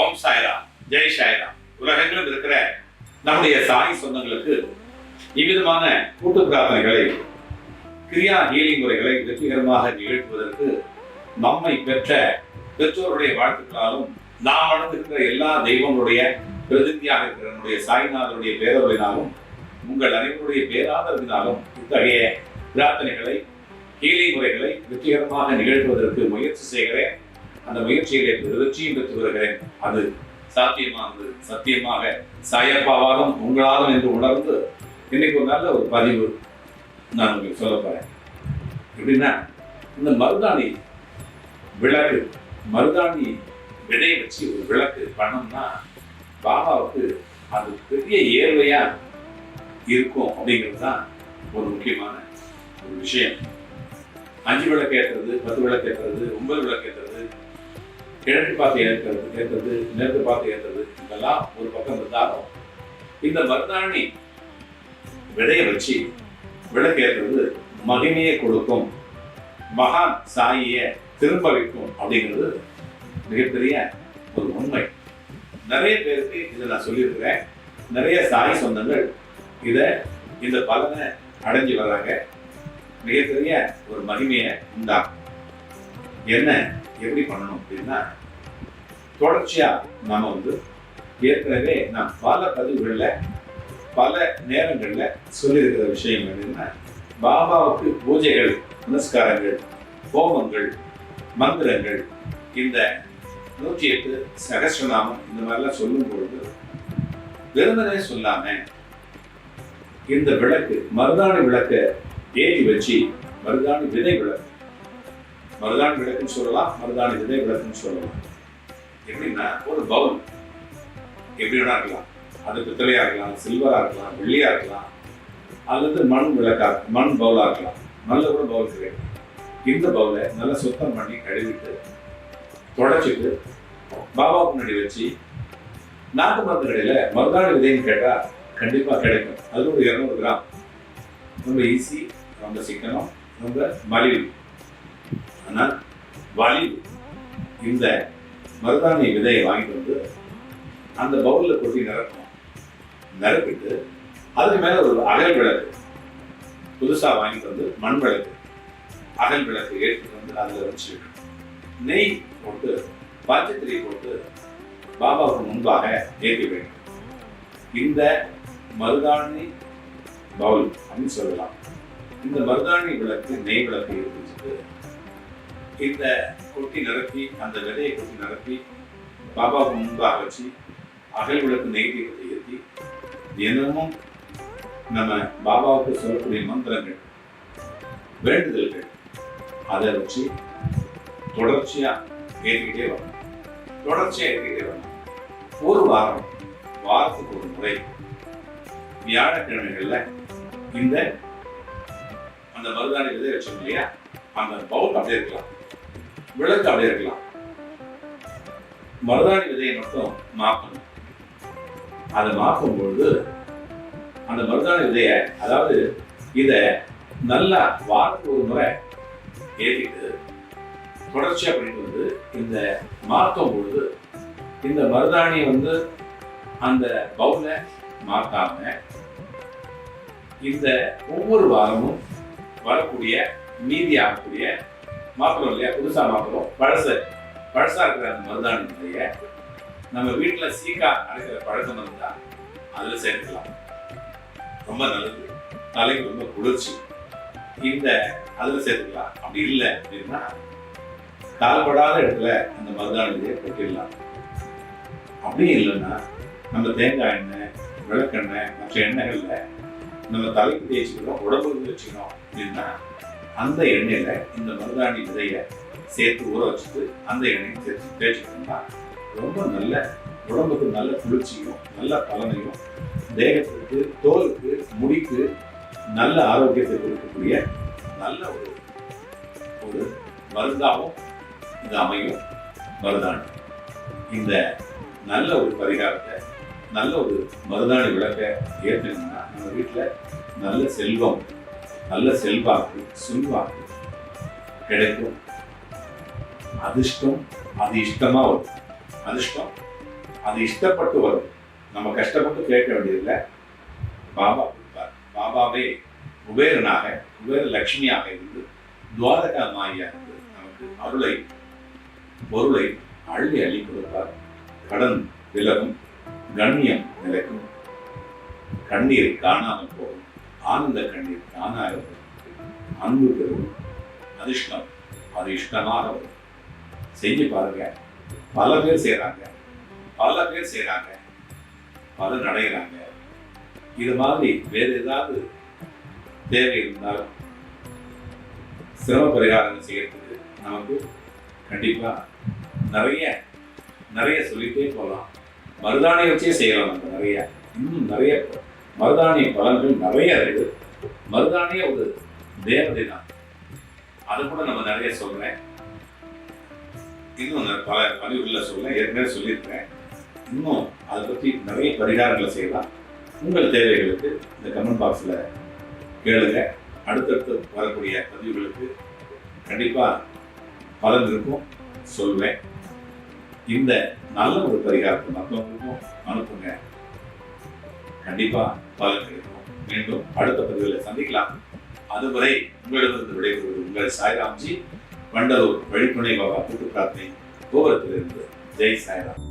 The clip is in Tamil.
ஓம் சாய்ராம் ஜெய் சாய்ராம். உலகங்களில் இருக்கிற நம்முடைய சாய் சொந்தங்களுக்கு இவ்விதமான கூட்டு பிரார்த்தனைகளை கிரியா ஹீலிங் முறைகளை வெற்றிகரமாக நிகழ்த்துவதற்கு நம்மை பெற்ற பெற்றோருடைய வாழ்த்துக்களாலும் நாம் வளர்ந்திருக்கிற எல்லா தெய்வங்களுடைய பிரதிநிதியாக இருக்கிற நம்முடைய சாய்நாதருடைய பேரவரினாலும் உங்கள் அனைவருடைய பேராதரவினாலும் இத்தகைய பிரார்த்தனைகளை ஹீலிங் முறைகளை வெற்றிகரமாக நிகழ்த்துவதற்கு முயற்சி செய்கிறேன். அந்த முயற்சிகளை வெற்றியும் பெற்று வருகிறேன். அது சாத்தியமானது சத்தியமாக சாயப்பாவாலும் உங்களாலும் என்று உணர்ந்து இன்னைக்கு ஒரு நல்ல ஒரு பதிவு நான் உங்களுக்கு சொல்ல போறேன். எப்படின்னா இந்த மருதாணி விளக்கு மருதாணி விதையை வச்சு ஒரு விளக்கு பண்ணோம்னா பாபாவுக்கு அது பெரிய ஏர்வையா இருக்கும் அப்படிங்கிறது தான் ஒரு முக்கியமான ஒரு விஷயம். அஞ்சு விளக்கு ஏற்றுறது பத்து விளக்கு ஏற்றுறது ஒன்பது விளக்கு ஏற்றுறது கிழக்கு பார்த்து ஏற்கிறது ஏற்றது மேற்கு பார்த்து ஏற்றது இதெல்லாம் ஒரு பக்கம் இருந்தாலும் இந்த மருதாணி விடையை வச்சு விளக்கு ஏற்றுறது மகிமையை கொடுக்கும் மகான் சாயிய திரும்ப வைக்கும் அப்படிங்கிறது மிகப்பெரிய ஒரு உண்மை. நிறைய பேருக்கு இதை நான் சொல்லியிருக்கிறேன். நிறைய சாய் சொந்தங்கள் இதை இந்த பலனை அடைஞ்சு வர்றாங்க. மிகப்பெரிய ஒரு மகிமையை உண்டாகும் என்ன எப்படி பண்ணணும் அப்படின்னா தொடர்ச்சியா நாம வந்து ஏற்கனவே நான் பல பதிவுகளில் பல நேரங்கள்ல சொல்லியிருக்கிற விஷயம் என்னன்னா பாபாவுக்கு பூஜைகள் புனஸ்காரங்கள் ஹோமங்கள் மந்திரங்கள் இந்த நூற்றி எட்டு சகசிரநாமம் இந்த மாதிரிலாம் சொல்லும் பொழுது வெறுமனே சொல்லாம இந்த விளக்கு மருதாணி விளக்கை ஏறி வச்சு மருதாணி விதை விளக்கு மருதாணி விளக்குன்னு சொல்லலாம் மருதாணி விதை விளக்குன்னு சொல்லலாம். எப்படின்னா ஒரு பவுல் எப்படி வேணா இருக்கலாம். அது பித்தளையா இருக்கலாம் சில்வரா இருக்கலாம் வெள்ளியா இருக்கலாம் அல்லது மண் விளக்கா மண் பவுலா இருக்கலாம். நல்ல கூட பவுல் கிடையாது இந்த பவுலை நல்லா சுத்தம் பண்ணி கழுவிட்டு தொடச்சிட்டு பாபா முன்னாடி வச்சு நாட்டு மருந்து கடையில் மருந்தாடு விதைன்னு கேட்டால் கண்டிப்பாக கிடைக்கும். அது ஒரு இரநூறு கிராம். ரொம்ப ஈஸி ரொம்ப சிக்கனம் ரொம்ப மலிவு. ஆனால் வலிவு. இந்த மருதாணி விதையை வாங்கிட்டு வந்து அந்த பவுலில் கொட்டி நிரப்பணும் நிரப்பிட்டு அதுக்கு மேலே ஒரு அகல் விளக்கு புதுசாக வாங்கிட்டு வந்து மண் விளக்கு அகல் விளக்கு ஏற்றிட்டு வந்து அதில் வச்சு நெய் போட்டு பச்சத்திரி போட்டு பாபாவுக்கு முன்பாக ஏற்றி வேண்டும் இந்த மருதாணி பவுல் அப்படின்னு சொல்லலாம். இந்த மருதாணி விளக்கு நெய் விளக்கு இருந்துச்சு இந்த கொட்டி நிரப்பி அந்த விதையை கொட்டி நிரப்பி பாபாவுக்கு முன்பாக வச்சு அகல் விளக்கு நெய் ஏற்றி தினமும் நம்ம பாபாவுக்கு சொல்லக்கூடிய மந்திரங்கள் வேண்டுதல்கள் அதை வச்சு தொடர்ச்சியாக ஏற்றிக்கிட்டே வரணும். தொடர்ச்சியாக ஏற்றிக்கிட்டே வரணும். ஒரு வாரம் வாரத்துக்கு ஒரு முறை வியாழக்கிழமைகளில் இந்த அந்த மருதாணி விதை வச்சோம் இல்லையா? அந்த பவுல் அப்படியே இருக்கலாம். விளக்கு அப்படியே இருக்கலாம். மருதாணி விதையை மட்டும் மாப்பணும். அதை மாக்கும் பொழுது அந்த மருதாணி விதைய அதாவது இதை நல்லா வாரத்துக்கு ஒரு முறை ஏற்றிட்டு தொடர்ச்சியா பண்ணிட்டு வந்து இந்த மாற்றும் பொழுது இந்த மருதாணி வந்து அந்த பவுல மாற்றாம இந்த ஒவ்வொரு வாரமும் வரக்கூடிய மீதி ஆகக்கூடிய மாற்றுறோம் இல்லையா? புதுசா மாற்றுறோம் பழசு. பழசா இருக்கிற அந்த மருதாணி நம்ம வீட்டுல சீக்கா அரைக்கிற பழக்கம் தான் அதுல சேர்க்கலாம் ரொம்ப நல்லது. தலைக்கு ரொம்ப குளிர்ச்சி. இந்த அதுல சேர்த்துக்கலாம். அப்படி இல்லை அப்படின்னா கால்படாத இடத்துல அந்த மருதாணி கொட்டிடலாம். அப்படியும் இல்லைன்னா நம்ம தேங்காய் எண்ணெய் விளக்கெண்ணெய் மற்ற எண்ணெய்களில் நம்ம தலைக்கு தேய்ச்சிக்கிறோம் உடம்புக்கு வச்சுக்கிறோம் அப்படின்னா அந்த எண்ணெயில் இந்த மருதாணி விதையை சேர்த்து ஊற வச்சுட்டு அந்த எண்ணெயை சேர்த்து தேய்ச்சிட்டோம்னா ரொம்ப நல்ல உடம்புக்கு நல்ல குளிர்ச்சியும் நல்ல பலனையும் தேகத்திற்கு தோலுக்கு முடிக்கு நல்ல ஆரோக்கியத்தை கொடுக்கக்கூடிய நல்ல ஒரு ஒரு மருந்தாகவும் இது அமையும் மருதாணி. இந்த நல்ல ஒரு பரிகாரத்தை நல்ல ஒரு மருதாணி விளக்க ஏற்றினோம்னா நம்ம வீட்டில் நல்ல செல்வம் நல்ல செல்வாக்கு செல்வாக்கு கிடைக்கும். அதிர்ஷ்டம் அது இஷ்டமா வரும். அதிர்ஷ்டம் அது இஷ்டப்பட்டு வரும். நம்ம கஷ்டப்பட்டு கேட்க வேண்டியதில்லை. பாபா கொடுப்பார். பாபாவே குபேரனாக குபேர லட்சுமியாக இருந்து துவாரகா மாயாக இருந்து நமக்கு அருளை பொருளை அள்ளி அள்ளி கொடுப்பார். கடன் விலகும் கண்ணியம் நிலைக்கும் கண்ணீர் காணாமல் போகும். ஆனந்த கண்ணீர் தானாக வரும் அன்பு பெறும் அதிர்ஷ்டம். அது இஷ்டமாக வரும். செஞ்சு பாருங்க. பல பேர் செய்கிறாங்க பல பேர் செய்கிறாங்க பலர் அடைகிறாங்க இது மாதிரி வேறு ஏதாவது தேவை இருந்தால் சிரம பரிகாரம் செய்யறதுக்கு நமக்கு கண்டிப்பா நிறைய நிறைய சொல்லிட்டே போகலாம். மருதாணி வச்சே செய்யலாம் நம்ம நிறைய. இன்னும் நிறைய மருதாணி பலன்கள் நிறைய இருக்கு. மருதாணியே ஒரு தேவதை தான். அது கூட நம்ம நிறைய சொல்றேன். இன்னும் நான் பல பதிவுகளில் சொல்றேன். ஏற்கனவே சொல்லியிருக்கிறேன். இன்னும் அதை பற்றி நிறைய பரிகாரங்களை செய்யலாம். உங்கள் தேவைகளுக்கு இந்த கமெண்ட் பாக்ஸில் கேளுங்க. அடுத்தடுத்து வரக்கூடிய பதிவுகளுக்கு கண்டிப்பாக பலன் இருக்கும். சொல்வேன். இந்த நல்ல ஒரு பரிகாரத்தை மற்றவங்களுக்கும் அனுப்புங்க. கண்டிப்பாக பலன் கிடைக்கும் மீண்டும் அடுத்த பதிவில் சந்திக்கலாம். அதுவரை உங்களிடமிருந்து விடைபெறுவது உங்கள் சாய்ராம்ஜி. வண்டலூர் வழித்துணை பாபா கூட்டு பிரார்த்தனை கோபுரத்திலிருந்து ஜெய் சாய்ராம்.